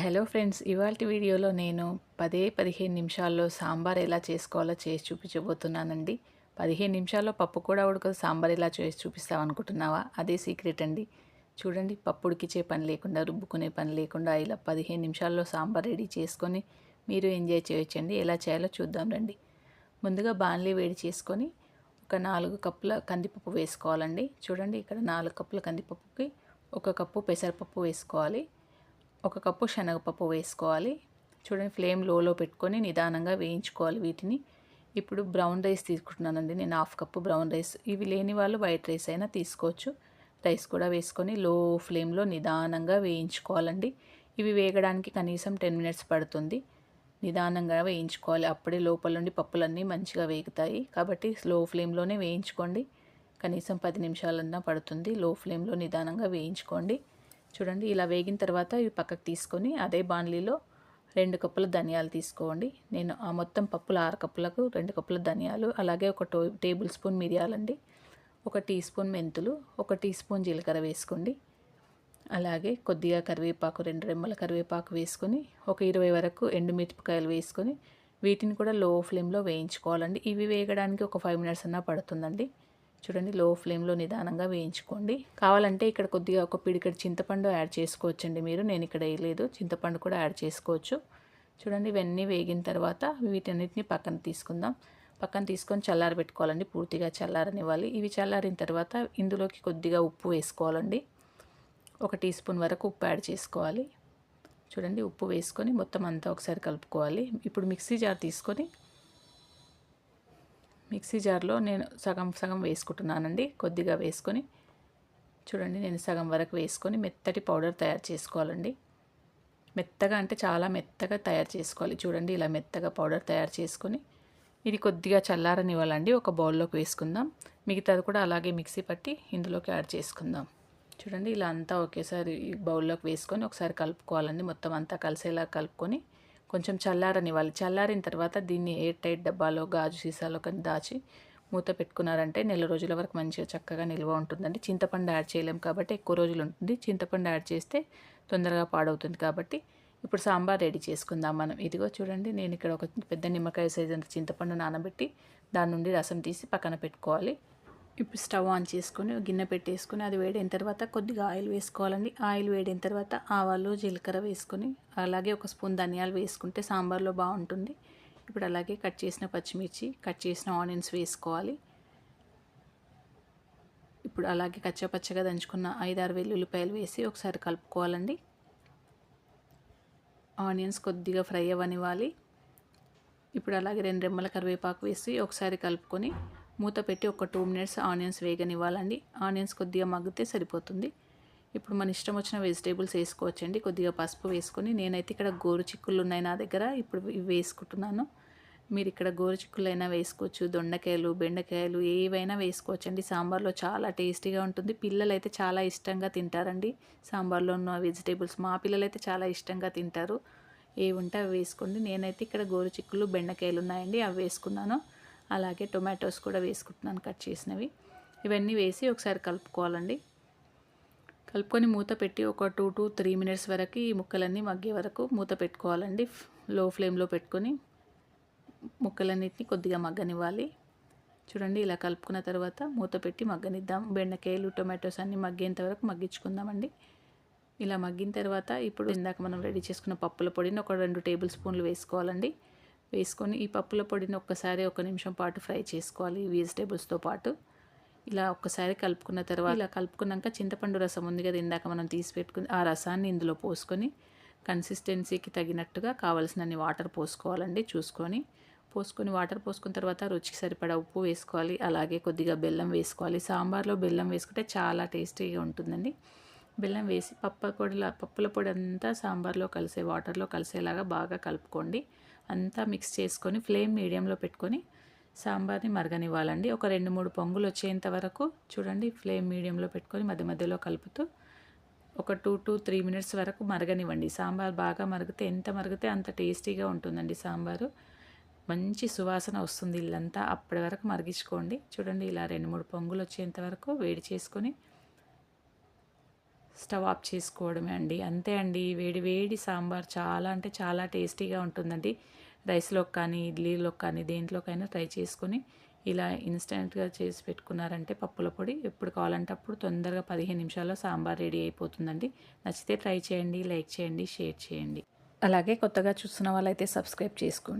Hello friends ఇవాళ వీడియోలో నేను పదే పదిహేను నిమిషాల్లో సాంబార్ ఎలా చేసుకోవాలో చేసి చూపించబోతున్నానండి. పదిహేను నిమిషాల్లో పప్పు కూడా ఉడకదు సాంబార్ ఎలా చేసి చూపిస్తాం అనుకుంటున్నావా? అదే సీక్రెట్ అండి. చూడండి పప్పు ఉడికిచ్చే పని లేకుండా రుబ్బుకునే పని లేకుండా ఇలా పదిహేను నిమిషాల్లో సాంబార్ రెడీ చేసుకొని మీరు ఎంజాయ్ చేయొచ్చండి. ఎలా చేయాలో చూద్దాం రండి. ముందుగా బాణలీ వేడి చేసుకొని ఒక నాలుగు కప్పుల కందిపప్పు వేసుకోవాలండి. చూడండి ఇక్కడ నాలుగు కప్పుల కందిపప్పుకి ఒక కప్పు పెసరపప్పు వేసుకోవాలి. ఒక కప్పు శనగపప్పు వేసుకోవాలి. చూడండి ఫ్లేమ్ లోలో పెట్టుకొని నిదానంగా వేయించుకోవాలి వీటిని. ఇప్పుడు బ్రౌన్ రైస్ తీసుకుంటున్నానండి. నేను హాఫ్ కప్పు బ్రౌన్ రైస్. ఇవి లేని వాళ్ళు వైట్ రైస్ అయినా తీసుకోవచ్చు. రైస్ కూడా వేసుకొని లో ఫ్లేమ్లో నిదానంగా వేయించుకోవాలండి. ఇవి వేగడానికి కనీసం టెన్ మినిట్స్ పడుతుంది. నిదానంగా వేయించుకోవాలి. అప్పుడే లోపల నుండి పప్పులన్నీ మంచిగా వేగుతాయి. కాబట్టి స్లో ఫ్లేమ్లోనే వేయించుకోండి. కనీసం పది నిమిషాలన్నా పడుతుంది. లో ఫ్లేమ్లో నిదానంగా వేయించుకోండి. చూడండి ఇలా వేగిన తర్వాత ఇవి పక్కకు తీసుకొని అదే బాణలీలో రెండు కప్పుల ధనియాలు తీసుకోండి. నేను ఆ మొత్తం పప్పులు ఆరు కప్పులకు రెండు కప్పుల ధనియాలు అలాగే ఒక టేబుల్ స్పూన్ మిరియాలండి ఒక టీ స్పూన్ మెంతులు ఒక టీ స్పూన్ జీలకర్ర వేసుకోండి. అలాగే కొద్దిగా కరివేపాకు రెండు రెమ్మల కరివేపాకు వేసుకొని ఒక ఇరవై వరకు ఎండుమిరపకాయలు వేసుకొని వీటిని కూడా లో ఫ్లేమ్లో వేయించుకోవాలండి. ఇవి వేయడానికి ఒక ఫైవ్ మినిట్స్ అన్నా పడుతుందండి. చూడండి లో ఫ్లేమ్లో నిదానంగా వేయించుకోండి. కావాలంటే ఇక్కడ కొద్దిగా ఒక పిడికడి చింతపండు యాడ్ చేసుకోవచ్చండి మీరు. నేను ఇక్కడ వేయలేదు. చింతపండు కూడా యాడ్ చేసుకోవచ్చు. చూడండి ఇవన్నీ వేగిన తర్వాత వీటన్నిటిని పక్కన తీసుకుందాం. పక్కన తీసుకొని చల్లారి పెట్టుకోవాలండి. పూర్తిగా చల్లారనివ్వాలి. ఇవి చల్లారిన తర్వాత ఇందులోకి కొద్దిగా ఉప్పు వేసుకోవాలండి. ఒక టీ స్పూన్ వరకు ఉప్పు యాడ్ చేసుకోవాలి. చూడండి ఉప్పు వేసుకొని మొత్తం అంతా ఒకసారి కలుపుకోవాలి. ఇప్పుడు మిక్సీ జార్ తీసుకొని మిక్సీ జార్లో నేను సగం సగం వేసుకుంటున్నానండి. కొద్దిగా వేసుకొని చూడండి నేను సగం వరకు వేసుకొని మెత్తటి పౌడర్ తయారు చేసుకోవాలండి. మెత్తగా అంటే చాలా మెత్తగా తయారు చేసుకోవాలి. చూడండి ఇలా మెత్తగా పౌడర్ తయారు చేసుకొని ఇది కొద్దిగా చల్లారనివ్వాలండి. ఒక బౌల్లోకి వేసుకుందాం. మిగతాది కూడా అలాగే మిక్సీ పట్టి ఇందులోకి యాడ్ చేసుకుందాం. చూడండి ఇలా అంతా ఒకేసారి బౌల్లోకి వేసుకొని ఒకసారి కలుపుకోవాలండి. మొత్తం అంతా కలిసేలా కలుపుకొని కొంచెం చల్లారనివ్వాలి చల్లారిన తర్వాత దీన్ని ఎయిర్ టైట్ డబ్బాలో గాజు సీసాలో కానీ దాచి మూత పెట్టుకున్నారంటే నెల రోజుల వరకు మంచిగా చక్కగా నిల్వ ఉంటుందండి. చింతపండు యాడ్ చేయలేము కాబట్టి ఎక్కువ రోజులు ఉంటుంది. చింతపండు యాడ్ చేస్తే తొందరగా పాడవుతుంది కాబట్టి ఇప్పుడు సాంబార్ రెడీ చేసుకుందాం మనం. ఇదిగో చూడండి నేను ఇక్కడ ఒక పెద్ద నిమ్మకాయ సైజ్ అంత చింతపండు నానబెట్టి దాని నుండి రసం తీసి పక్కన పెట్టుకోవాలి. ఇప్పుడు స్టవ్ ఆన్ చేసుకొని గిన్నె పెట్టేసుకొని అది వేడైన తర్వాత కొద్దిగా ఆయిల్ వేసుకోవాలండి. ఆయిల్ వేడైన తర్వాత ఆవాలు జీలకర్ర వేసుకొని అలాగే ఒక స్పూన్ ధనియాలు వేసుకుంటే సాంబార్లో బాగుంటుంది. ఇప్పుడు అలాగే కట్ చేసిన పచ్చిమిర్చి కట్ చేసిన ఆనియన్స్ వేసుకోవాలి. ఇప్పుడు అలాగే కచ్చపచ్చగా దంచుకున్న ఐదారు వెల్లుల్లిపాయలు వేసి ఒకసారి కలుపుకోవాలండి. ఆనియన్స్ కొద్దిగా ఫ్రై అవ్వనివ్వాలి. ఇప్పుడు అలాగే రెండు రెమ్మల కరివేపాకు వేసి ఒకసారి కలుపుకొని మూత పెట్టి ఒక టూ మినిట్స్ ఆనియన్స్ వేగనివ్వాలండి. ఆనియన్స్ కొద్దిగా మగ్గితే సరిపోతుంది. ఇప్పుడు మన ఇష్టం వచ్చిన వెజిటేబుల్స్ వేసుకోవచ్చండి. కొద్దిగా పసుపు వేసుకొని నేనైతే ఇక్కడ గోరు చిక్కులు ఉన్నాయి నా దగ్గర. ఇప్పుడు ఇవి వేసుకుంటున్నాను. మీరు ఇక్కడ గోరు చిక్కులైనా వేసుకోవచ్చు. దొండకాయలు బెండకాయలు ఏవైనా వేసుకోవచ్చండి. సాంబార్లో చాలా టేస్టీగా ఉంటుంది. పిల్లలైతే చాలా ఇష్టంగా తింటారండి. సాంబార్లో ఉన్న వెజిటేబుల్స్ మా పిల్లలు అయితే చాలా ఇష్టంగా తింటారు. ఏ ఉంటే అవి వేసుకోండి. నేనైతే ఇక్కడ గోరు చిక్కులు బెండకాయలు ఉన్నాయండి. అవి వేసుకున్నాను. అలాగే టొమాటోస్ కూడా వేసుకుంటున్నాను కట్ చేసినవి. ఇవన్నీ వేసి ఒకసారి కలుపుకోవాలండి. కలుపుకొని మూత పెట్టి ఒక టూ టు త్రీ మినిట్స్ వరకు ఈ ముక్కలన్నీ మగ్గే వరకు మూత పెట్టుకోవాలండి. లో ఫ్లేమ్లో పెట్టుకొని ముక్కలన్నిటిని కొద్దిగా మగ్గనివ్వాలి. చూడండి ఇలా కలుపుకున్న తర్వాత మూత పెట్టి మగ్గనిద్దాం. బెండకాయలు టొమాటోస్ అన్నీ మగ్గేంత వరకు మగ్గించుకుందామండి. ఇలా మగ్గిన తర్వాత ఇప్పుడు ఇందాక మనం రెడీ చేసుకున్న పప్పుల పొడిని ఒక రెండు టేబుల్ స్పూన్లు వేసుకోవాలండి. వేసుకొని ఈ పప్పుల పొడిని ఒక్కసారి ఒక నిమిషం పాటు ఫ్రై చేసుకోవాలి వెజిటేబుల్స్తో పాటు. ఇలా ఒక్కసారి కలుపుకున్న తర్వాత ఇలా కలుపుకున్నాక చింతపండు రసం ఉంది కదా ఇందాక మనం తీసి పెట్టుకుని ఆ రసాన్ని ఇందులో పోసుకొని కన్సిస్టెన్సీకి తగినట్టుగా కావలసినన్ని వాటర్ పోసుకోవాలండి చూసుకొని. పోసుకొని వాటర్ పోసుకున్న తర్వాత రుచికి సరిపడా ఉప్పు వేసుకోవాలి అలాగే కొద్దిగా బెల్లం వేసుకోవాలి. సాంబార్లో బెల్లం వేసుకుంటే చాలా టేస్టీగా ఉంటుందండి. బెల్లం వేసి పప్ప పొడి పప్పుల పొడి అంతా సాంబార్లో కలిసే వాటర్లో కలిసేలాగా బాగా కలుపుకోండి. అంతా మిక్స్ చేసుకొని ఫ్లేమ్ మీడియంలో పెట్టుకొని సాంబార్ని మరగనివ్వాలండి. ఒక రెండు మూడు పొంగులు వచ్చేంత వరకు చూడండి ఫ్లేమ్ మీడియంలో పెట్టుకొని మధ్య మధ్యలో కలుపుతూ ఒక టూ టు త్రీ మినిట్స్ వరకు మరగనివ్వండి. సాంబార్ బాగా మరిగితే ఎంత మరిగితే అంత టేస్టీగా ఉంటుందండి సాంబారు. మంచి సువాసన వస్తుంది ఇల్లంతా. అప్పటి వరకు మరిగించుకోండి. చూడండి ఇలా రెండు మూడు పొంగులు వచ్చేంత వరకు వేడి చేసుకొని స్టవ్ ఆఫ్ చేసుకోవడమే అండి. అంతే అండి. వేడి వేడి సాంబార్ చాలా అంటే చాలా టేస్టీగా ఉంటుందండి. రైస్లోకి కానీ ఇడ్లీలోకి కానీ దేంట్లోకైనా ట్రై చేసుకొని ఇలా ఇన్స్టెంట్గా చేసి పెట్టుకున్నారంటే పప్పుల పొడి ఎప్పుడు కావాలంటే అప్పుడు తొందరగా పదిహేను నిమిషాల్లో సాంబార్ రెడీ అయిపోతుందండి. నచ్చితే ట్రై చేయండి లైక్ చేయండి షేర్ చేయండి. అలాగే కొత్తగా చూస్తున్న వాళ్ళైతే సబ్స్క్రైబ్ చేసుకోండి.